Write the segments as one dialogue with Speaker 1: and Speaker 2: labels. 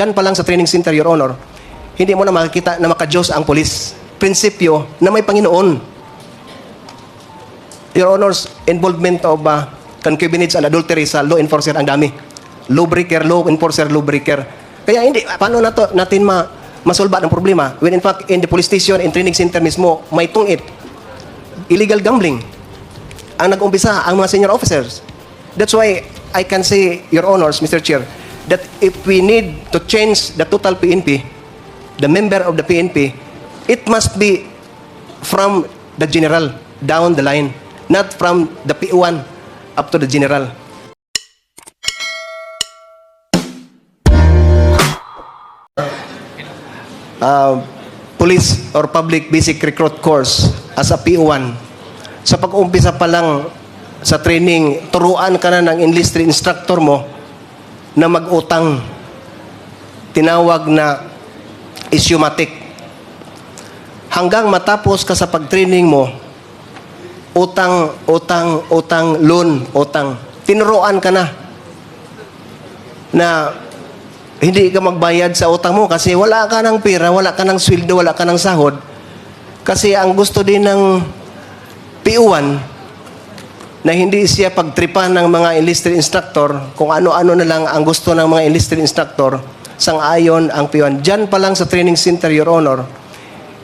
Speaker 1: Yan pa lang sa training center, Your Honor, hindi mo na makikita na makajos ang polis. Prinsipyo na may Panginoon. Your Honor's involvement of uh, concubinage and adultery sa law enforcer ang dami. Law breaker, law enforcer, law breaker. Kaya hindi, paano na to, natin ma, masolba ng problema? When in fact, in the police station, in training center mismo, may tungit. Illegal gambling. Ang nag-umpisa, ang mga senior officers. That's why I can say, Your Honors, Mr. Chair, that if we need to change the total PNP, the member of the PNP, it must be from the general down the line, not from the P1 up to the general. Uh, police or public basic recruit course as a P1. Sa pag-umpisa pa lang sa training, turuan ka na ng enlisted instructor mo na mag-utang. Tinawag na isyomatic. Hanggang matapos ka sa pag-training mo, utang, utang, utang, loan, utang. Tinuruan ka na na hindi ka magbayad sa utang mo kasi wala ka ng pera, wala ka ng sweldo, wala ka ng sahod. Kasi ang gusto din ng P1 na hindi siya pagtripan ng mga enlisted instructor, kung ano-ano na lang ang gusto ng mga enlisted instructor, sang-ayon ang P1. Diyan pa lang sa training center, Your Honor,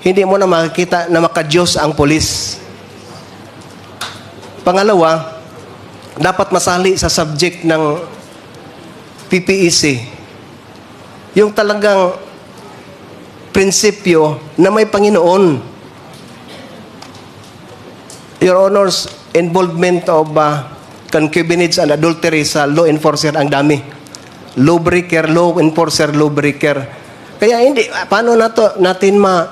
Speaker 1: hindi mo na makikita na makadiyos ang polis. Pangalawa, dapat masali sa subject ng PPEC. Yung talagang prinsipyo na may Panginoon. Your Honor's involvement of uh, concubinage and adultery sa law enforcer ang dami. Law breaker, law enforcer, law breaker. Kaya hindi, paano na to, natin ma,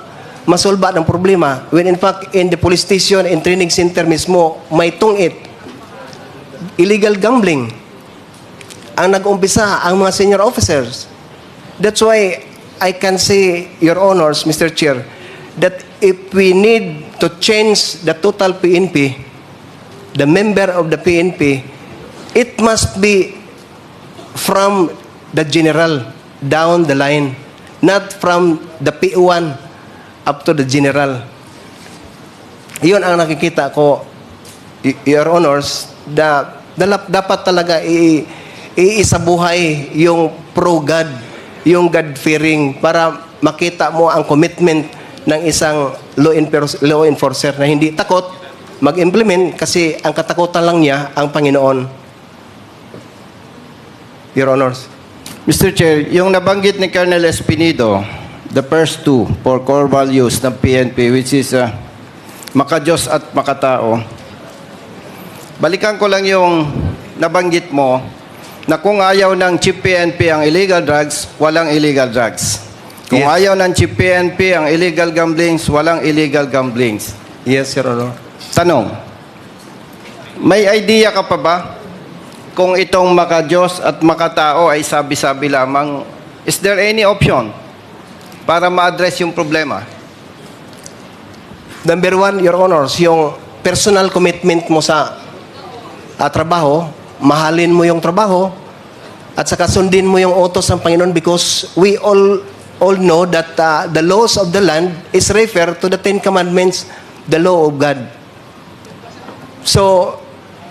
Speaker 1: masolba ng problema when in fact in the police station, in training center mismo, may tungit. Illegal gambling. Ang nag-umpisa, ang mga senior officers. That's why I can say, Your Honors, Mr. Chair, that if we need to change the total PNP, the member of the PNP, it must be from the general down the line, not from the P1 up to the general. Yun ang nakikita ko, Your Honors, da, dalap, dapat talaga i, iisabuhay yung pro-God, yung God-fearing para makita mo ang commitment ng isang law enforcer na hindi takot mag-implement kasi ang katakutan lang niya ang Panginoon. Your Honors.
Speaker 2: Mr. Chair, yung nabanggit ni Colonel Espinido, the first two for core values ng PNP, which is uh, makajos at makatao, balikan ko lang yung nabanggit mo na kung ayaw ng Chief PNP ang illegal drugs, walang illegal drugs. Kung
Speaker 1: Yes.
Speaker 2: ayaw ng Chief PNP ang illegal gamblings, walang illegal gamblings.
Speaker 1: Yes, Your Honor.
Speaker 2: Tanong, may idea ka pa ba kung itong makajos at makatao ay sabi-sabi lamang, is there any option para ma-address yung problema?
Speaker 1: Number one, Your Honors, yung personal commitment mo sa ah, trabaho, mahalin mo yung trabaho, at saka sundin mo yung utos ng Panginoon because we all all know that ah, the laws of the land is refer to the Ten Commandments, the law of God. So,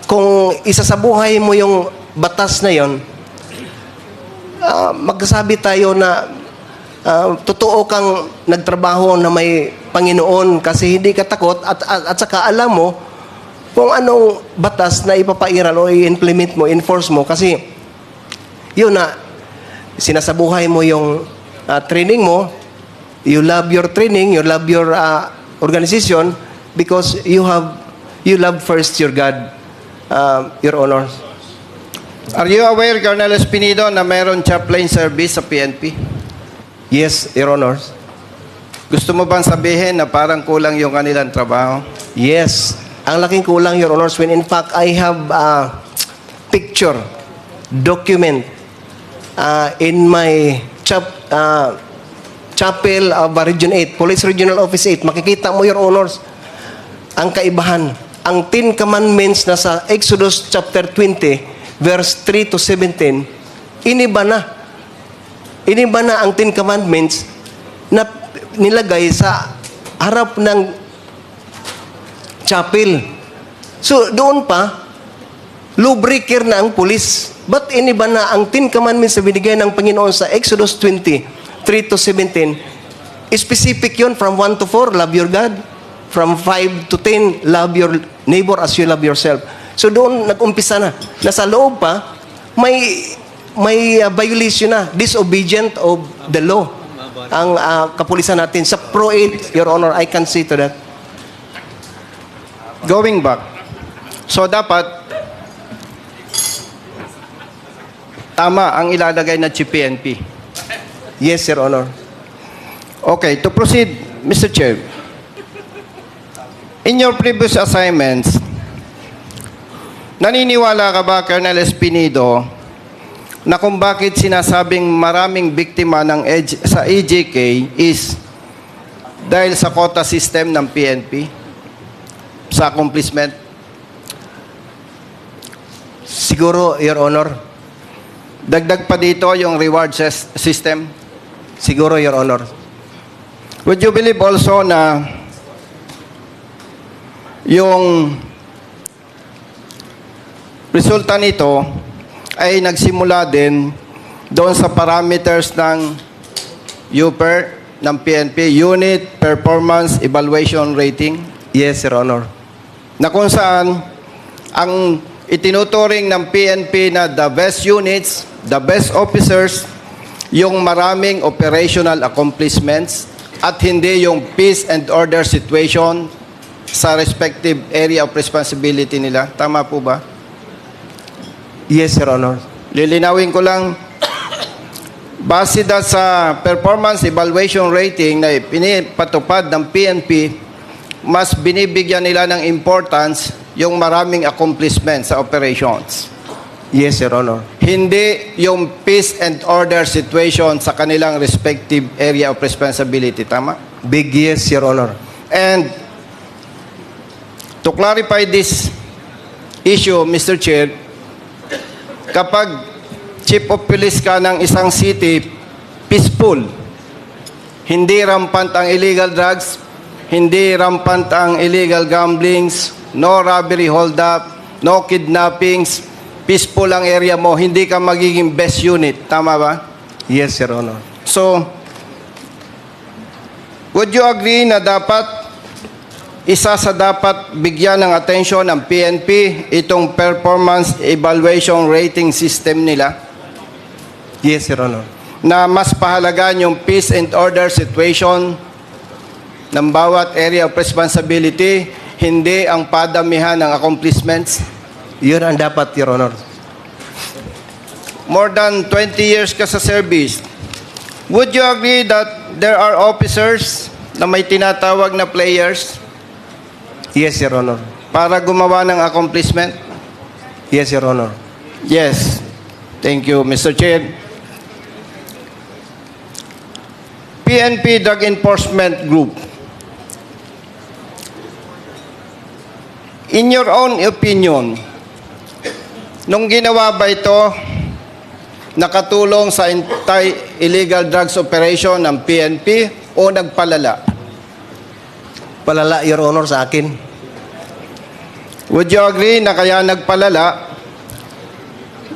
Speaker 1: kung isa sa buhay mo yung batas na yon, ah, magsasabi tayo na ah, totoo kang nagtrabaho na may Panginoon kasi hindi ka takot at, at, at saka alam mo kung anong batas na ipapairal o i-implement mo, enforce mo. Kasi yun na sinasabuhay mo yung ah, training mo. You love your training you love your ah, organization because you have you love first your God ah, your honors
Speaker 2: Are you aware, Colonel Espinido, na meron chaplain service sa PNP?
Speaker 1: yes your honors
Speaker 2: Gusto mo bang sabihin na parang kulang yung kanilang trabaho?
Speaker 1: Yes. Ang laking kulang, Your Honors, when in fact, I have a picture, document uh, in my chap, uh, chapel of uh, Region 8, Police Regional Office 8. Makikita mo, Your Honors, ang kaibahan. Ang Ten Commandments na sa Exodus chapter 20, verse 3 to 17, iniba na. Ini ba na ang Ten Commandments na nilagay sa harap ng chapel? So, doon pa, lawbreaker na ang pulis. But ini ba na ang Ten Commandments na binigay ng Panginoon sa Exodus 20, 3 to 17, specific yun from 1 to 4, love your God. From 5 to 10, love your neighbor as you love yourself. So doon nag-umpisa na. Nasa loob pa, may may uh, violation na, disobedient of the law. Ang uh, kapulisan natin. Sa Pro 8, Your Honor, I can see to that.
Speaker 2: Going back. So dapat tama ang ilalagay na GPNP.
Speaker 1: Yes, Your Honor.
Speaker 2: Okay, to proceed, Mr. Chair. In your previous assignments, naniniwala ka ba, Colonel Espinido, na kung bakit sinasabing maraming biktima ng EJ sa EJK is dahil sa quota system ng PNP sa accomplishment?
Speaker 1: Siguro, Your Honor.
Speaker 2: Dagdag pa dito yung reward system.
Speaker 1: Siguro, Your Honor.
Speaker 2: Would you believe also na yung resulta nito ay nagsimula din doon sa parameters ng UPER, ng PNP, Unit Performance Evaluation Rating,
Speaker 1: Yes, Your Honor.
Speaker 2: na kung saan ang itinuturing ng PNP na the best units, the best officers, yung maraming operational accomplishments at hindi yung peace and order situation sa respective area of responsibility nila. Tama po ba?
Speaker 1: Yes, Your Honor.
Speaker 2: Lilinawin ko lang, base da sa performance evaluation rating na pinipatupad ng PNP, mas binibigyan nila ng importance yung maraming accomplishments sa operations.
Speaker 1: Yes, Your Honor.
Speaker 2: Hindi yung peace and order situation sa kanilang respective area of responsibility. Tama?
Speaker 1: Big yes, Your Honor.
Speaker 2: And to clarify this issue, Mr. Chair, kapag chief of police ka ng isang city, peaceful, hindi rampant ang illegal drugs, hindi rampant ang illegal gamblings, no robbery hold-up, no kidnappings, peaceful ang area mo, hindi ka magiging best unit. Tama ba?
Speaker 1: Yes, Your Honor.
Speaker 2: So, would you agree na dapat isa sa dapat bigyan ng atensyon ng PNP itong performance evaluation rating system nila
Speaker 1: Yes, Your Honor.
Speaker 2: na mas pahalagaan yung peace and order situation ng bawat area of responsibility, hindi ang padamihan ng accomplishments.
Speaker 1: Yun ang dapat, Your Honor.
Speaker 2: More than 20 years ka sa service. Would you agree that there are officers na may tinatawag na players
Speaker 1: Yes, Your Honor.
Speaker 2: para gumawa ng accomplishment?
Speaker 1: Yes, Your Honor.
Speaker 2: Yes. Thank you, Mr. Chair. PNP Drug Enforcement Group. In your own opinion, nung ginawa ba ito, nakatulong sa anti-illegal drugs operation ng PNP o nagpalala?
Speaker 1: Palala, Your Honor, sa akin.
Speaker 2: Would you agree na kaya nagpalala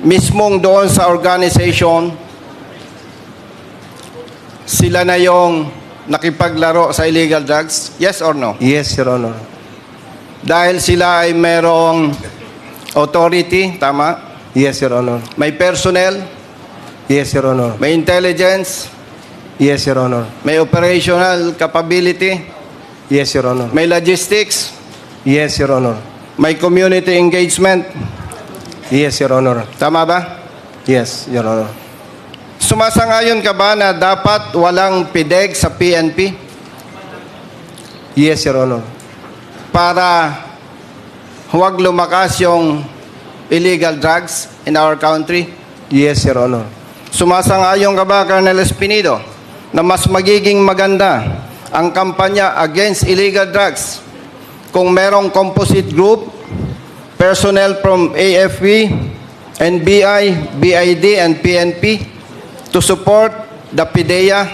Speaker 2: mismong doon sa organization sila na yung nakipaglaro sa illegal drugs? Yes or no?
Speaker 1: Yes, Your Honor.
Speaker 2: Dahil sila ay merong authority, tama?
Speaker 1: Yes, Your Honor.
Speaker 2: May personnel,
Speaker 1: Yes, Your Honor.
Speaker 2: may intelligence,
Speaker 1: Yes, Your Honor.
Speaker 2: may operational capability,
Speaker 1: Yes, Your Honor.
Speaker 2: may logistics,
Speaker 1: Yes, Your Honor.
Speaker 2: May community engagement.
Speaker 1: Yes, Your Honor.
Speaker 2: Tama ba?
Speaker 1: Yes, Your Honor.
Speaker 2: Sumasangayon ka ba na dapat walang PIDEG sa PNP?
Speaker 1: Yes, Your Honor.
Speaker 2: para huwag lumakas yung illegal drugs in our country?
Speaker 1: Yes, Your Honor.
Speaker 2: Sumasang-ayon ka ba, Colonel Espinido, na mas magiging maganda ang kampanya against illegal drugs kung merong composite group, personnel from AFP, NBI, BID, and PNP to support the PIDEA?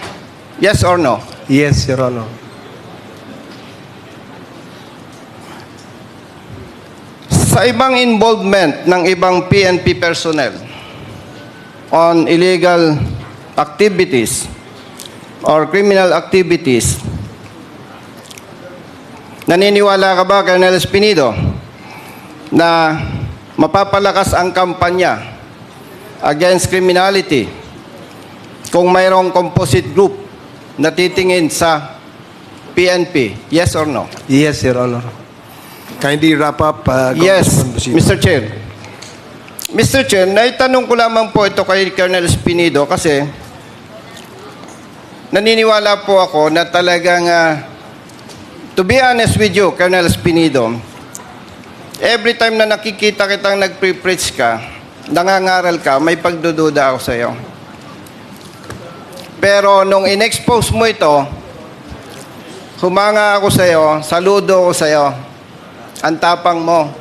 Speaker 2: Yes or no?
Speaker 1: Yes, Your Honor.
Speaker 2: Sa ibang involvement ng ibang PNP personnel on illegal activities or criminal activities, naniniwala ka ba, Colonel Espinido, na mapapalakas ang kampanya against criminality kung mayroong composite group na titingin sa PNP? Yes or no?
Speaker 1: Yes, Your Honor.
Speaker 3: Kindly wrap up, uh,
Speaker 2: Yes. Mr. Chair. Mr. Chair, naitanong ko lamang po ito kay Colonel Espinido kasi naniniwala po ako na talagang, ah, to be honest with you, Colonel Espinido, every time na nakikita kitang nagpre-preach ka, nangangaral ka, may pagdududa ako sa iyo. Pero nung in-expose mo ito, humanga ako sa iyo, saludo ako sa iyo. Ang tapang mo.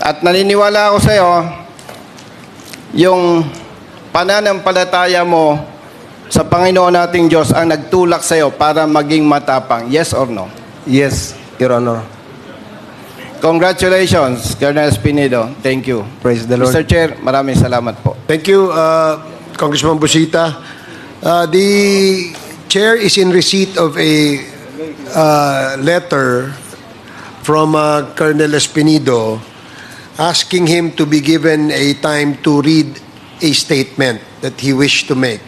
Speaker 2: At naniniwala ako sa iyo, yung pananampalataya mo sa Panginoon nating Diyos ang nagtulak sa iyo para maging matapang. Yes or no?
Speaker 1: Yes, Your Honor.
Speaker 2: Congratulations, Colonel Espinido. Thank you.
Speaker 1: Praise the Lord.
Speaker 2: Mr. Chair, maraming salamat po.
Speaker 3: Thank you, uh, Congressman Busita. Uh, the chair is in receipt of a uh, letter from uh, Colonel Espinido asking him to be given a time to read a statement that he wished to make.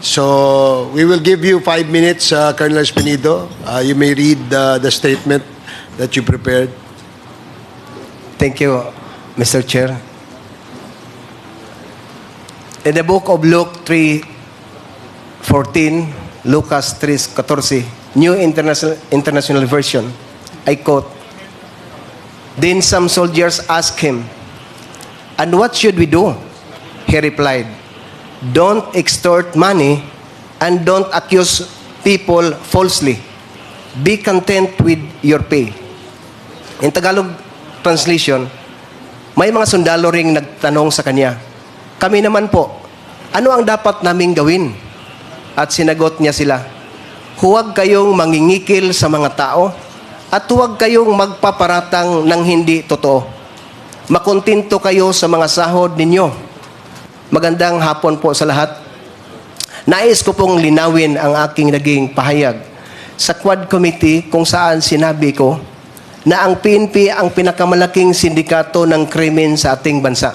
Speaker 3: So we will give you five minutes, uh, Colonel Espinido. Uh, you may read uh, the statement that you prepared.
Speaker 1: Thank you, Mr. Chair. In the book of Luke 3:14, Lucas 3:14, New International International Version, I quote, Then some soldiers asked him, And what should we do? He replied, Don't extort money and don't accuse people falsely. Be content with your pay. In Tagalog translation, may mga sundalo ring nagtanong sa kanya, kami naman po, ano ang dapat naming gawin? At sinagot niya sila, huwag kayong mangingikil sa mga tao at huwag kayong magpaparatang ng hindi totoo. Makontinto kayo sa mga sahod ninyo. Magandang hapon po sa lahat. Nais ko pong linawin ang aking naging pahayag sa Quad Committee kung saan sinabi ko na ang PNP ang pinakamalaking sindikato ng krimen sa ating bansa.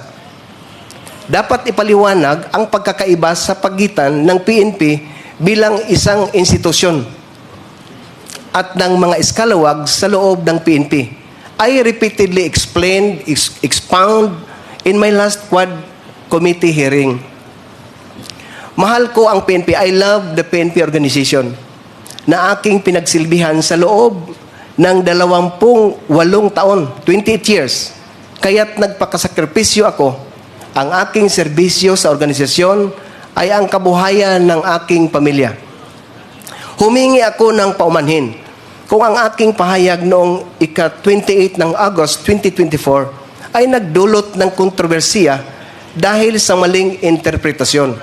Speaker 1: Dapat ipaliwanag ang pagkakaiba sa pagitan ng PNP bilang isang institusyon at ng mga eskalawag sa loob ng PNP. I repeatedly explained, ex- expound in my last Quad Committee hearing. Mahal ko ang PNP. I love the PNP organization na aking pinagsilbihan sa loob ng dalawampung walong taon, 28 years. Kaya't nagpakasakripisyo ako. Ang aking serbisyo sa organisasyon ay ang kabuhayan ng aking pamilya. Humingi ako ng paumanhin kung ang aking pahayag noong ika-28 ng August 2024 ay nagdulot ng kontrobersiya dahil sa maling interpretasyon.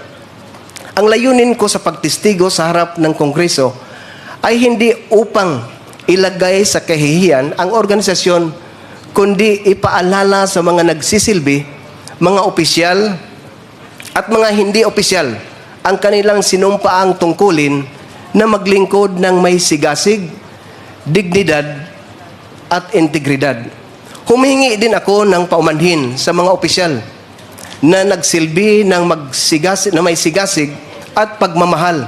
Speaker 1: Ang layunin ko sa pagtistigo sa harap ng Kongreso ay hindi upang ilagay sa kahihiyan ang organisasyon kundi ipaalala sa mga nagsisilbi, mga opisyal at mga hindi opisyal ang kanilang sinumpaang tungkulin na maglingkod ng may sigasig, dignidad at integridad. Humingi din ako ng paumanhin sa mga opisyal na nagsilbi ng magsigasig, na may sigasig at pagmamahal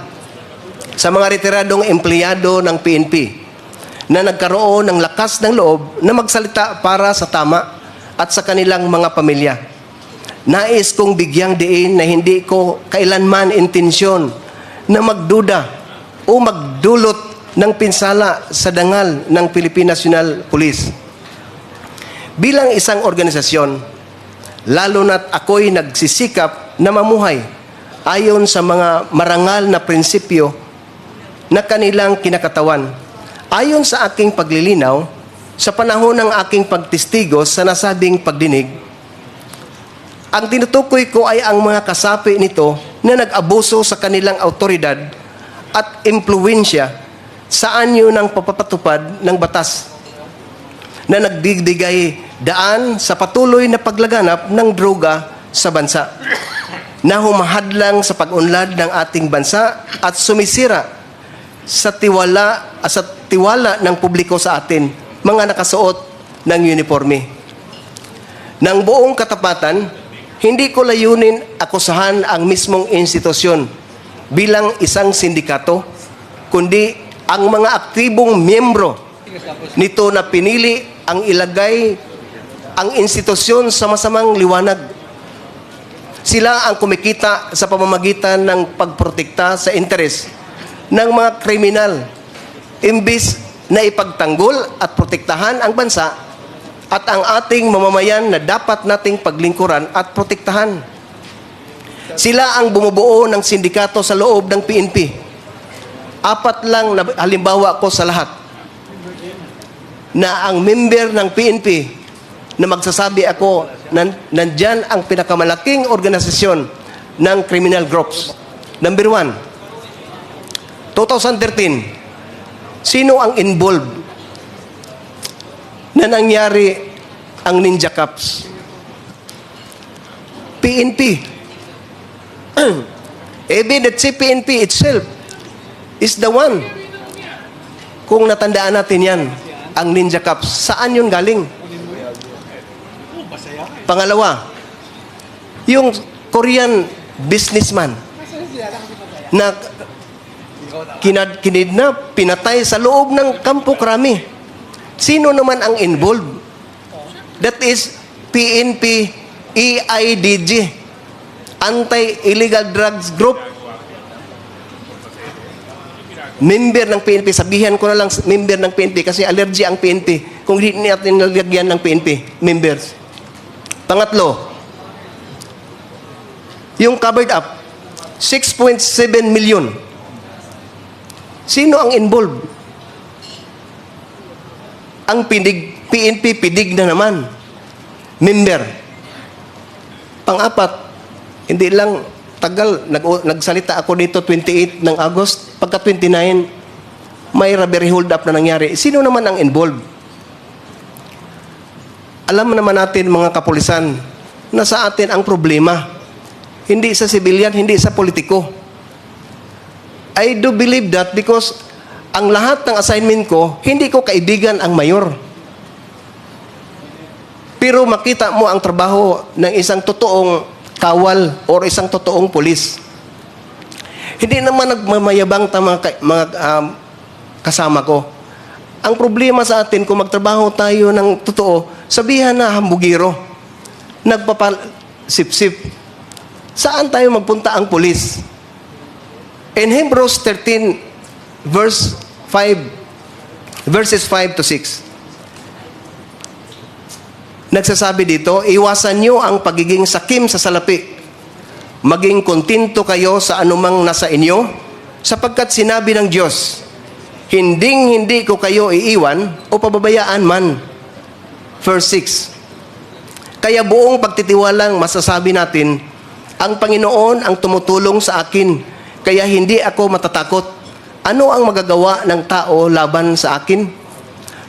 Speaker 1: sa mga retiradong empleyado ng PNP na nagkaroon ng lakas ng loob na magsalita para sa tama at sa kanilang mga pamilya. Nais kong bigyang diin na hindi ko kailanman intensyon na magduda o magdulot ng pinsala sa dangal ng Philippine National Police. Bilang isang organisasyon, lalo na't ako'y nagsisikap na mamuhay ayon sa mga marangal na prinsipyo na kanilang kinakatawan. Ayon sa aking paglilinaw, sa panahon ng aking pagtistigo sa nasabing pagdinig, ang tinutukoy ko ay ang mga kasapi nito na nag-abuso sa kanilang autoridad at impluensya sa anyo ng papapatupad ng batas na nagdigdigay daan sa patuloy na paglaganap ng droga sa bansa na humahadlang sa pag-unlad ng ating bansa at sumisira sa tiwala ah, sa tiwala ng publiko sa atin mga nakasuot ng uniforme. Nang buong katapatan, hindi ko layunin akusahan ang mismong institusyon bilang isang sindikato, kundi ang mga aktibong miyembro nito na pinili ang ilagay ang institusyon sa masamang liwanag. Sila ang kumikita sa pamamagitan ng pagprotekta sa interes ng mga kriminal. Imbis na ipagtanggol at protektahan ang bansa at ang ating mamamayan na dapat nating paglingkuran at protektahan. Sila ang bumubuo ng sindikato sa loob ng PNP. Apat lang na halimbawa ko sa lahat na ang member ng PNP na magsasabi ako nan, nandyan ang pinakamalaking organisasyon ng criminal groups. Number one, 2013, sino ang involved na nangyari ang Ninja Cups? PNP. Even that si PNP itself is the one. Kung natandaan natin yan, ang Ninja Cups, saan yun galing? Pangalawa, yung Korean businessman na kinad, kinidnap, pinatay sa loob ng Kampo Krami. Sino naman ang involved? That is PNP EIDG, Anti-Illegal Drugs Group. Member ng PNP, sabihan ko na lang member ng PNP kasi allergy ang PNP. Kung hindi natin nalagyan ng PNP, members. Pangatlo, yung covered up, 6.7 million. Sino ang involved? Ang pinig, PNP pidig na naman. Member. Pang-apat, hindi lang tagal, nag, nagsalita ako dito 28 ng August, pagka 29, may robbery hold up na nangyari. Sino naman ang involved? Alam naman natin mga kapulisan na sa atin ang problema. Hindi sa civilian, hindi sa politiko. I do believe that because ang lahat ng assignment ko, hindi ko kaibigan ang mayor. Pero makita mo ang trabaho ng isang totoong kawal or isang totoong pulis. Hindi naman nagmamayabang ta mga, mga um, kasama ko. Ang problema sa atin, kung magtrabaho tayo ng totoo, sabihan na hambugiro. Nagpapal sip-sip. Saan tayo magpunta ang pulis? In Hebrews 13, verse 5, verses 5 to 6, nagsasabi dito, iwasan nyo ang pagiging sakim sa salapi. Maging kontento kayo sa anumang nasa inyo, sapagkat sinabi ng Diyos, Hinding hindi ko kayo iiwan o pababayaan man. Verse 6. Kaya buong pagtitiwalang masasabi natin, ang Panginoon ang tumutulong sa akin, kaya hindi ako matatakot. Ano ang magagawa ng tao laban sa akin?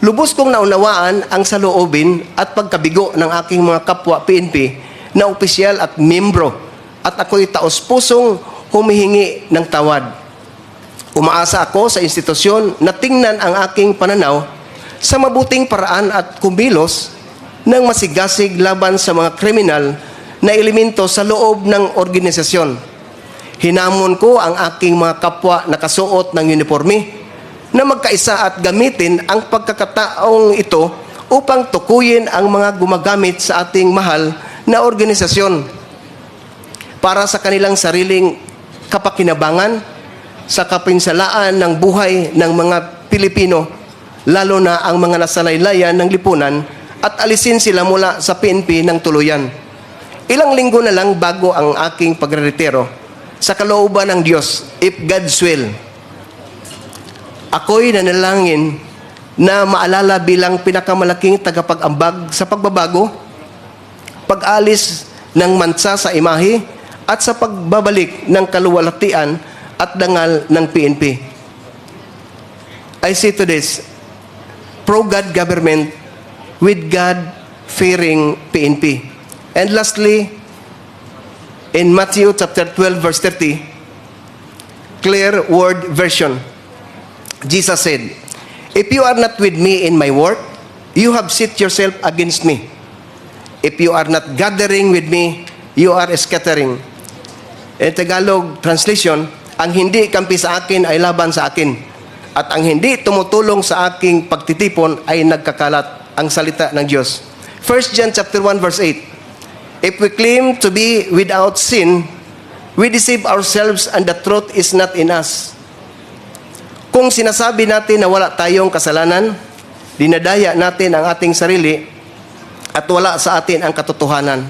Speaker 1: Lubos kong naunawaan ang saloobin at pagkabigo ng aking mga kapwa PNP na opisyal at membro at ako'y taos pusong humihingi ng tawad. Umaasa ako sa institusyon na tingnan ang aking pananaw sa mabuting paraan at kumilos ng masigasig laban sa mga kriminal na elemento sa loob ng organisasyon. Hinamon ko ang aking mga kapwa na kasuot ng uniforme na magkaisa at gamitin ang pagkakataong ito upang tukuyin ang mga gumagamit sa ating mahal na organisasyon para sa kanilang sariling kapakinabangan sa kapinsalaan ng buhay ng mga Pilipino, lalo na ang mga nasalaylayan ng lipunan at alisin sila mula sa PNP ng tuluyan. Ilang linggo na lang bago ang aking pagreretiro sa kalooban ng Diyos, if God's will, ako'y nanalangin na maalala bilang pinakamalaking tagapag-ambag sa pagbabago, pag-alis ng mansa sa imahe at sa pagbabalik ng kaluwalhatian at dangal ng PNP. I say to this, pro-God government with God-fearing PNP. And lastly, in Matthew chapter 12 verse 30, clear word version, Jesus said, If you are not with me in my work, you have set yourself against me. If you are not gathering with me, you are scattering. In Tagalog translation, ang hindi kampi sa akin ay laban sa akin. At ang hindi tumutulong sa aking pagtitipon ay nagkakalat ang salita ng Diyos. 1 John chapter 1 verse 8. If we claim to be without sin, we deceive ourselves and the truth is not in us. Kung sinasabi natin na wala tayong kasalanan, dinadaya natin ang ating sarili at wala sa atin ang katotohanan.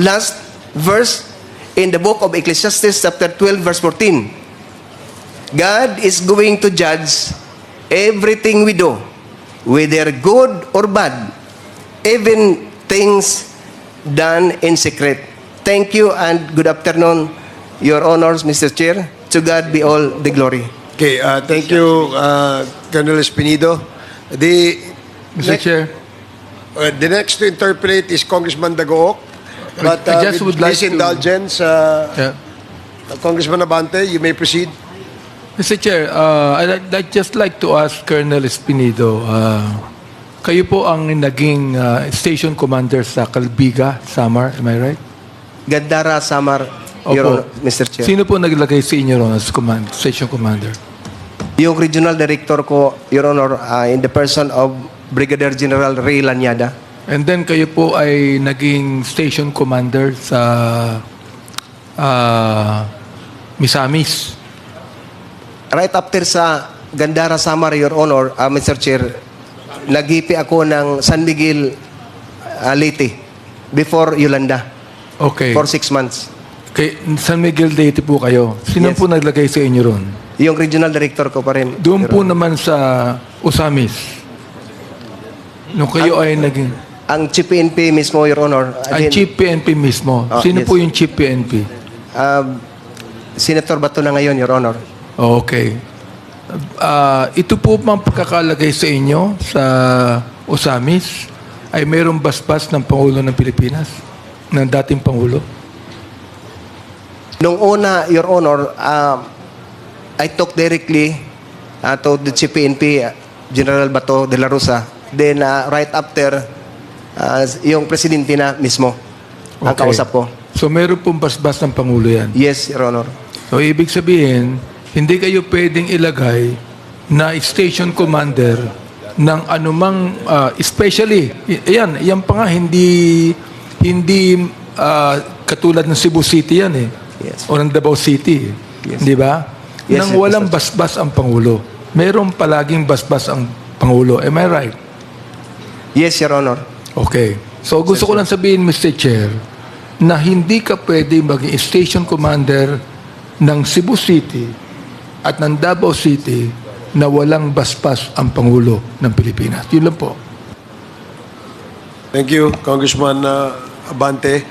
Speaker 1: Last verse in the book of Ecclesiastes chapter 12 verse 14. God is going to judge everything we do, whether good or bad, even things done in secret. Thank you and good afternoon, Your Honors, Mr. Chair. To God be all the glory.
Speaker 3: Okay, uh, thank you, uh, Colonel Espinido. The,
Speaker 4: Mr.
Speaker 3: next-
Speaker 4: Chair,
Speaker 3: uh, the next to interpolate is Congressman Dagook. But
Speaker 4: I
Speaker 3: uh,
Speaker 4: just
Speaker 3: with
Speaker 4: would like
Speaker 3: please
Speaker 4: to-
Speaker 3: indulgence, uh,
Speaker 4: yeah.
Speaker 3: Congressman Abante, you may proceed.
Speaker 4: Mr. Chair, uh, I'd, I'd just like to ask Colonel Espinido, uh, kayo po ang naging uh, station commander sa Calbiga, Samar, am I right?
Speaker 1: Gandara Samar, Your Honor, Mr. Chair.
Speaker 4: Sino po naglagay sa inyo ron as command, station commander?
Speaker 1: Yung regional director ko, Your Honor, uh, in the person of Brigadier General Ray Lanyada.
Speaker 4: And then kayo po ay naging station commander sa uh, Misamis.
Speaker 1: Right after sa Gandara Samar, Your Honor, uh, Mr. Chair, nagipi ako ng San Miguel, uh, Leyte, before Yolanda,
Speaker 4: Okay.
Speaker 1: for six months.
Speaker 4: Kay San Miguel Leyte po kayo. Sino
Speaker 1: Yes.
Speaker 4: po naglagay sa inyo ron?
Speaker 1: Yung regional director ko pa rin.
Speaker 4: Doon
Speaker 1: Your
Speaker 4: po
Speaker 1: Honor.
Speaker 4: naman sa Usamis. Nung kayo ay naging...
Speaker 1: Ang Chief PNP mismo, Your Honor.
Speaker 4: Ang
Speaker 1: din,
Speaker 4: Chief PNP mismo.
Speaker 1: Ah,
Speaker 4: Sino
Speaker 1: yes.
Speaker 4: po yung Chief PNP?
Speaker 1: uh, Senator Bato na ngayon, Your Honor.
Speaker 4: Okay. Ah, ito po bang pagkakalagay sa inyo sa Usamis ay mayroong basbas ng Pangulo ng Pilipinas? Ng dating Pangulo?
Speaker 1: Nung una, Your Honor, uh, I talked directly uh, to the Chief PNP, uh, General Bato de la Rosa. Then, uh, right after, uh, yung presidente na mismo, ang
Speaker 4: Okay.
Speaker 1: kausap ko.
Speaker 4: So mayroon pong basbas ng Pangulo yan.
Speaker 1: Yes, Your Honor.
Speaker 4: So ibig sabihin, hindi kayo pwedeng ilagay na station commander ng anumang uh, especially yan yan pa nga hindi hindi uh, katulad ng Cebu City yan eh
Speaker 1: Yes.
Speaker 4: o ng Davao City
Speaker 1: Yes.
Speaker 4: di ba
Speaker 1: Yes,
Speaker 4: nang
Speaker 1: yes,
Speaker 4: walang basbas ang pangulo meron palaging basbas ang pangulo am I right
Speaker 1: Yes, Your Honor.
Speaker 4: Okay. So gusto ko lang sabihin, Mr. Chair, na hindi ka pwede maging station commander ng Cebu City at ng Davao City na walang baspas ang Pangulo ng Pilipinas. Yun lang po.
Speaker 3: Thank you, Congressman uh, Abante.